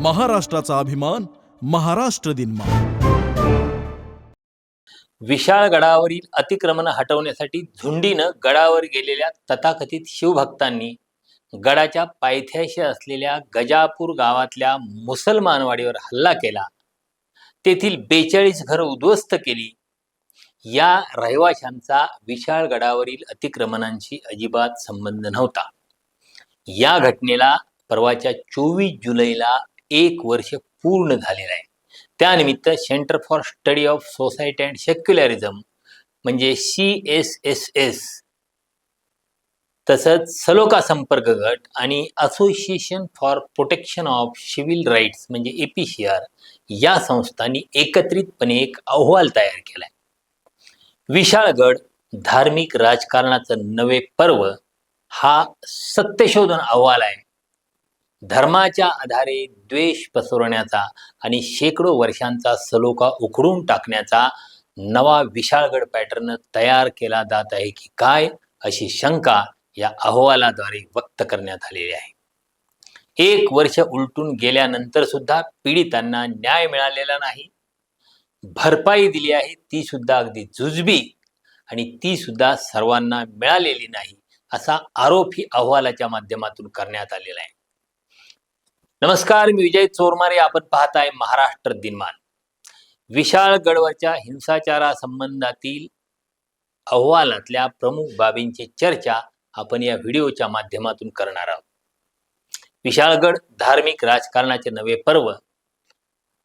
महाराष्ट्राचा अभिमान महाराष्ट्र दिन विशाळ गडावरील अतिक्रमण हटवण्यासाठी झुंडीनं गडावर गेलेल्या तथाकथित शिवभक्तांनी गडाच्या पायथ्याशी असलेल्या गजापूर गावातल्या मुसलमानवाडीवर हल्ला केला. तेथील बेचाळीस घरं उद्ध्वस्त केली. या रहिवाशांचा विशाळ गडावरील अतिक्रमणांशी अजिबात संबंध नव्हता. या घटनेला परवाच्या चोवीस जुलैला एक वर्ष पूर्ण झालेलं आहे. त्यानिमित्त centre for study of society and secularism म्हणजे सी एस एस एस तसंच सलोका संपर्क गट आणि association for protection of civil rights म्हणजे ए पी सी आर या संस्थांनी एकत्रितपणे एक अहवाल तयार केलाय. विशाळगड धार्मिक राजकारणाचं नवे पर्व हा सत्यशोधन अहवाल आहे. धर्माच्या आधारे द्वेष पसरवण्याचा आणि शेकडो वर्षांचा सलोखा उखडून टाकण्याचा नवा विशाळगड पॅटर्न तयार केला जात आहे की काय अशी शंका या अहवालाद्वारे व्यक्त करण्यात आलेली आहे. एक वर्ष उलटून गेल्यानंतर सुद्धा पीडितांना न्याय मिळालेला नाही. भरपाई दिली आहे ती सुद्धा अगदी जुजबी आणि ती सुद्धा सर्वांना मिळालेली नाही असा आरोप ही अहवालाच्या माध्यमातून करण्यात आलेला आहे. नमस्कार मी विजय चोरमारे. आपण पाहताय महाराष्ट्र दिनमान. विशाळगडवरच्या हिंसाचारासंबंधातील अहवालातल्या प्रमुख बाबींची चर्चा आपण या व्हिडिओच्या माध्यमातून करणार आहोत. विशाळगड धार्मिक राजकारणाचे नवे पर्व.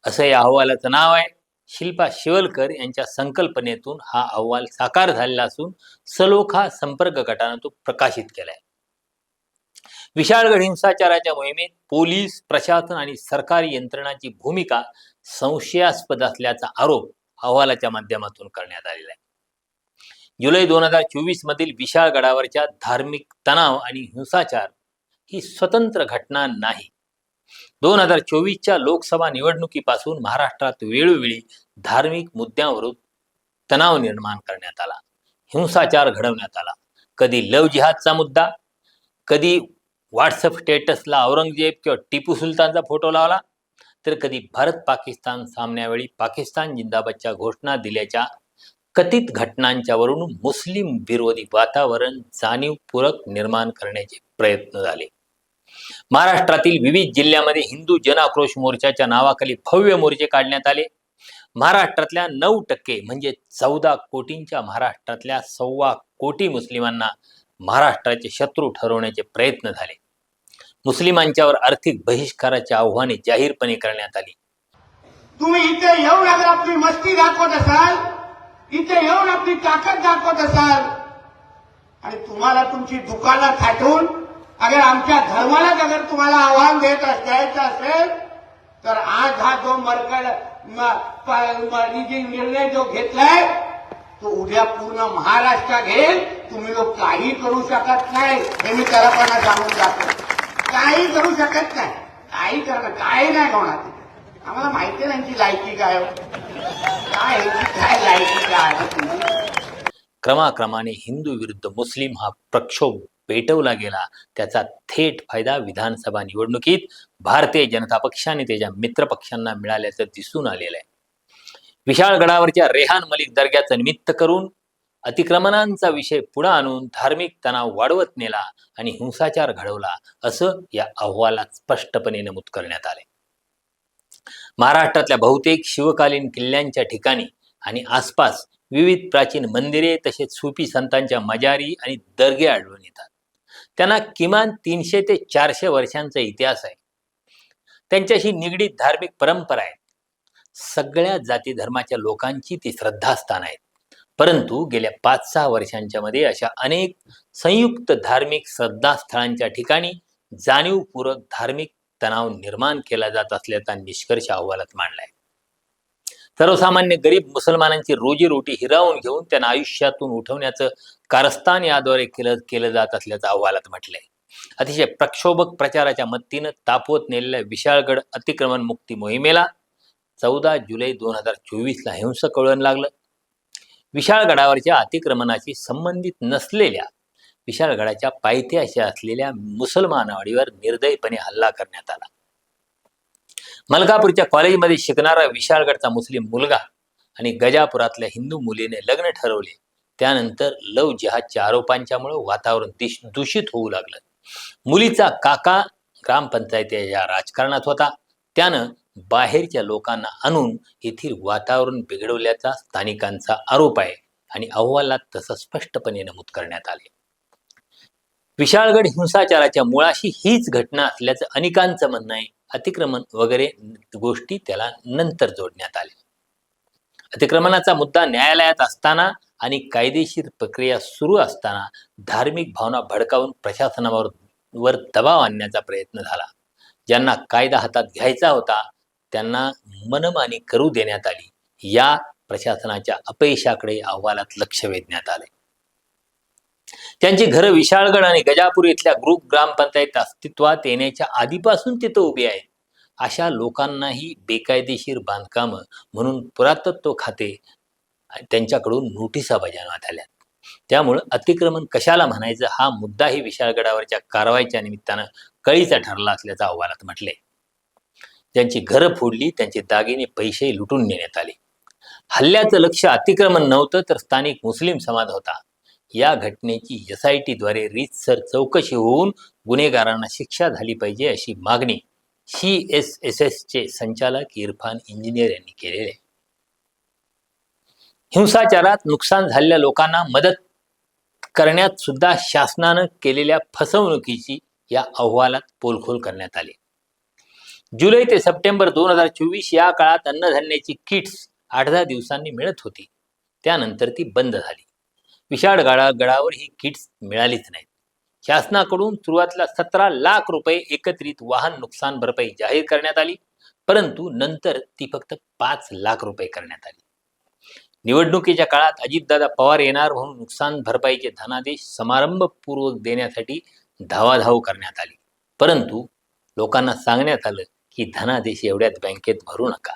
असं या अहवालाचं नाव आहे. शिल्पा शिवलकर यांच्या संकल्पनेतून हा अहवाल साकार झालेला असून सलोखा संपर्क गटानं तो प्रकाशित केलाय. विशाळगड हिंसाचाराच्या मोहिमेत पोलीस प्रशासन आणि सरकारी यंत्रणाची भूमिका संशयास्पद असल्याचा आरोप अहवालाच्या माध्यमातून करण्यात आलेला आहे. जुलै दोन हजार चोवीस मधील विशाळगडावरच्या धार्मिक तणाव आणि हिंसाचार ही स्वतंत्र घटना नाही. दोन हजार चोवीसच्या लोकसभा निवडणुकीपासून महाराष्ट्रात वेळोवेळी धार्मिक मुद्द्यांवरून तणाव निर्माण करण्यात आला. हिंसाचार घडवण्यात आला. कधी लव जिहादचा मुद्दा कधी व्हॉट्सअप स्टेटसला औरंगजेब किंवा टिपू सुलतानचा फोटो लावला तर कधी भारत पाकिस्तान सामन्यावेळी पाकिस्तान जिंदाबादच्या घोषणा दिल्याच्या कथित घटनांच्यावरून मुस्लिम विरोधी वातावरण जाणीवपूरक निर्माण करण्याचे प्रयत्न झाले. महाराष्ट्रातील विविध जिल्ह्यामध्ये हिंदू जनाक्रोश मोर्चाच्या नावाखाली भव्य मोर्चे काढण्यात आले. महाराष्ट्रातल्या नऊ टक्के म्हणजे चौदा कोटींच्या महाराष्ट्रातल्या सव्वा कोटी मुस्लिमांना महाराष्ट्राचे शत्रू ठरवण्याचे प्रयत्न झाले. मुस्लिमांच्यावर आर्थिक बहिष्काराची आव्हाने जाहीरपणे करण्यात आली. तुम्ही इथे येऊन अगर आपली मस्ती दाखवत असाल इथे येऊन आपली ताकद दाखवत असाल आणि तुम्हाला तुमची दुकानं थाटून अगर आमच्या धर्मालाच अगर तुम्हाला आव्हान देत द्यायचं असेल तर आज हा जो मरकड जे निर्णय जो घेतलाय तो उद्या पूर्ण महाराष्ट्र घेईल. तुम्ही लोक काही करू शकत नाही हे मी त्याला सांगून जातो काही करू शकत नाही. काही करणं काही नाही होणार आम्हाला माहिती नाही यांची लायकी काय हो. काय काय लायकी काय क्रमाक्रमाने हिंदू विरुद्ध मुस्लिम हा प्रक्षोभ पेटवला गेला. त्याचा थेट फायदा विधानसभा निवडणुकीत भारतीय जनता पक्षाने त्याच्या मित्र पक्षांना मिळाल्याचं दिसून आलेलं आहे. विशाळगडावरच्या रेहान मलिक दर्ग्याचं निमित्त करून अतिक्रमणांचा विषय पुढे आणून धार्मिक तणाव वाढवत नेला आणि हिंसाचार घडवला असं या अहवालात स्पष्टपणे नमूद करण्यात आले. महाराष्ट्रातल्या बहुतेक शिवकालीन किल्ल्यांच्या ठिकाणी आणि आसपास विविध प्राचीन मंदिरे तसेच सुफी संतांच्या मजारी आणि दर्गे आढळून येतात. त्यांना किमान तीनशे ते चारशे वर्षांचा इतिहास आहे. त्यांच्याशी निगडीत धार्मिक परंपरा आहेत. सगळ्या जाती धर्माच्या लोकांची ती श्रद्धास्थान आहेत. परंतु गेल्या पाच सहा वर्षांच्या मध्ये अशा अनेक संयुक्त धार्मिक श्रद्धास्थळांच्या ठिकाणी जाणीवपूर्वक धार्मिक तणाव निर्माण केला जात असल्याचा निष्कर्ष अहवालात मांडलाय. सर्वसामान्य गरीब मुसलमानांची रोजीरोटी हिरावून घेऊन त्यांना आयुष्यातून उठवण्याचं कारस्थान याद्वारे केलं केलं जात असल्याचं अहवालात म्हटलंय. अतिशय प्रक्षोभक प्रचाराच्या मदतीनं तापवत नेलेल्या विशाळगड अतिक्रमण मुक्ती मोहिमेला चौदा जुलै दोन हजार चोवीसला हिंसक वळण लागलं. विशाळगडावरच्या अतिक्रमणाशी संबंधित नसलेल्या विशाळगडाच्या पायथ्याशी असलेल्या मुसलमानवाडीवर निर्दयपणे हल्ला करण्यात आला. मलकापूरच्या कॉलेजमध्ये शिकणारा विशाळगडचा मुस्लिम मुलगा आणि गजापुरातल्या हिंदू मुलीने लग्न ठरवले. त्यानंतर लव जिहादच्या आरोपांच्यामुळे वातावरण दूषित होऊ लागलं. मुलीचा काका ग्रामपंचायतीच्या राजकारणात होता. त्यानं बाहेरच्या लोकांना आणून येथील वातावरण बिघडवल्याचा स्थानिकांचा आरोप आहे आणि अहवालात तसं स्पष्टपणे नमूद करण्यात आले. विशाळगड हिंसाचाराच्या मुळाशी हीच घटना असल्याचं अनेकांचं म्हणणं आहे. अतिक्रमण वगैरे गोष्टी त्याला नंतर जोडण्यात आल्या. अतिक्रमणाचा मुद्दा न्यायालयात असताना आणि कायदेशीर प्रक्रिया सुरू असताना धार्मिक भावना भडकावून प्रशासनावर वर दबाव आणण्याचा प्रयत्न झाला. ज्यांना कायदा हातात घ्यायचा होता त्यांना मनमानी करू देण्यात आली. या प्रशासनाच्या अपयशाकडे अहवालात लक्ष वेधण्यात आले त्यांची घरं विशाळगड आणि गजापूर इथल्या ग्रुप ग्रामपंचायत अस्तित्वात येण्याच्या आधीपासून तिथं उभी आहेत अशा लोकांनाही बेकायदेशीर बांधकामं म्हणून पुरातत्व खाते त्यांच्याकडून नोटिसा बजावण्यात आल्या त्यामुळं अतिक्रमण कशाला म्हणायचं हा मुद्दाही विशाळगडावरच्या कारवाईच्या निमित्तानं कळीचा ठरला असल्याचं अहवालात म्हटले त्यांची घरं फोडली त्यांचे दागिने पैसे लुटून नेण्यात आले. हल्ल्याचं लक्ष अतिक्रमण नव्हतं तर स्थानिक मुस्लिम समाज होता. या घटनेची एस आय टीद्वारे रीतसर चौकशी होऊन गुन्हेगारांना शिक्षा झाली पाहिजे अशी मागणी सी एस एस एस चे संचालक इरफान इंजिनियर यांनी केलेली आहे. हिंसाचारात नुकसान झालेल्या लोकांना मदत करण्यात सुद्धा शासनानं केलेल्या फसवणुकीची या अहवालात पोलखोल करण्यात आली. जुलै ते सप्टेंबर दोन हजार चोवीस या काळात अन्नधान्याची किट्स आठ दहा दिवसांनी मिळत होती. त्यानंतर ती बंद झाली. विशाळ गाडा गडावर ही किट्स मिळालीच नाहीत. शासनाकडून सुरुवातीला सतरा लाख रुपये एकत्रित वाहन नुकसान भरपाई जाहीर करण्यात आली परंतु नंतर ती फक्त पाच लाख रुपये करण्यात आली. निवडणुकीच्या काळात अजितदादा पवार येणार म्हणून नुकसान भरपाईचे धनादेश समारंभपूर्वक देण्यासाठी धावाधाव करण्यात आली. परंतु लोकांना सांगण्यात आलं की धनादेश एवढ्यात बँकेत भरू नका.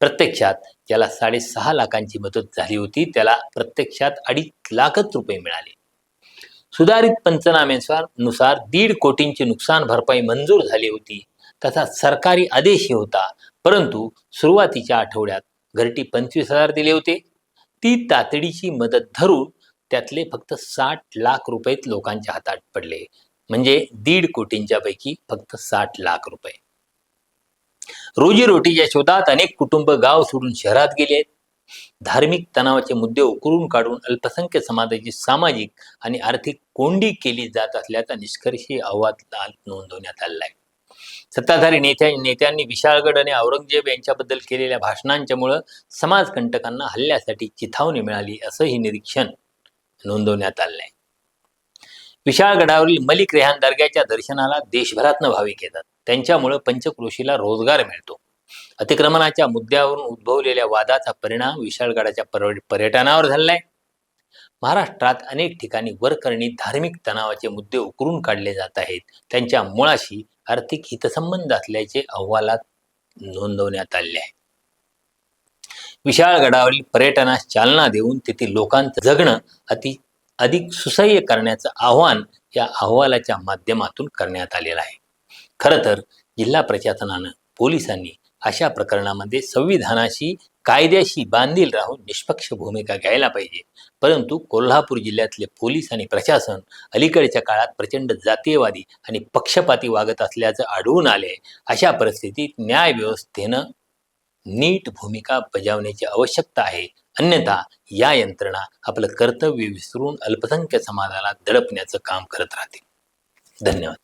प्रत्यक्षात ज्याला साडेसहा लाखांची मदत झाली होती त्याला प्रत्यक्षात अडीच लाखच रुपये मिळाले. सुधारित पंचनाम्यानुसार नुसार दीड कोटींची नुकसान भरपाई मंजूर झाली होती तसा सरकारी आदेशही होता परंतु सुरुवातीच्या आठवड्यात घरटी पंचवीस हजार दिले होते. ती तातडीची मदत धरून त्यातले फक्त साठ लाख रुपयेच लोकांच्या हातात पडले म्हणजे दीड कोटींच्या पैकी फक्त साठ लाख रुपये. रोजीरोटीच्या शोधात अनेक कुटुंब गाव सोडून शहरात गेले आहेत. धार्मिक तणावाचे मुद्दे उकरून काढून अल्पसंख्य समाजाची सामाजिक आणि आर्थिक कोंडी केली जात असल्याचा निष्कर्षी अहवाल नोंदवण्यात आला आहे. सत्ताधारी नेत्या नेत्यांनी विशाळगड आणि औरंगजेब यांच्याबद्दल केलेल्या भाषणांच्यामुळं समाजकंटकांना हल्ल्यासाठी चिथावणी मिळाली असंही निरीक्षण नोंदवण्यात आलं आहे. विशाळगडावरील मलिक रेहान दर्ग्याच्या दर्शनाला देशभरातनं भाविक येतात. त्यांच्यामुळं पंचक्रोशीला रोजगार मिळतो. अतिक्रमणाच्या मुद्द्यावरून उद्भवलेल्या वादाचा परिणाम विशाळगडाच्या पर्यटनावर झालाय. महाराष्ट्रात अनेक ठिकाणी वरकरणी धार्मिक तणावाचे मुद्दे उकरून काढले जात आहेत. त्यांच्या मुळाशी आर्थिक हितसंबंध असल्याचे अहवालात नोंदवण्यात आले आहे. विशाळगडावरील पर्यटनास चालना देऊन तेथील लोकांचं जगणं अति अधिक सुसह्य करण्याचं आव्हान या अहवालाच्या माध्यमातून करण्यात आलेलं आहे. खरं तर जिल्हा प्रशासनानं पोलिसांनी अशा प्रकरणामध्ये संविधानाशी कायद्याशी बांधील राहून निष्पक्ष भूमिका घ्यायला पाहिजे. परंतु कोल्हापूर जिल्ह्यातले पोलीस आणि प्रशासन अलीकडच्या काळात प्रचंड जातीयवादी आणि पक्षपाती वागत असल्याचं आढळून आले अशा परिस्थितीत न्याय व्यवस्थेनं नीट भूमिका बजावण्याची आवश्यकता आहे. अन्यथा या यंत्रणा आपलं कर्तव्य विसरून अल्पसंख्य समाजाला दडपण्याचं काम करत राहतील. धन्यवाद.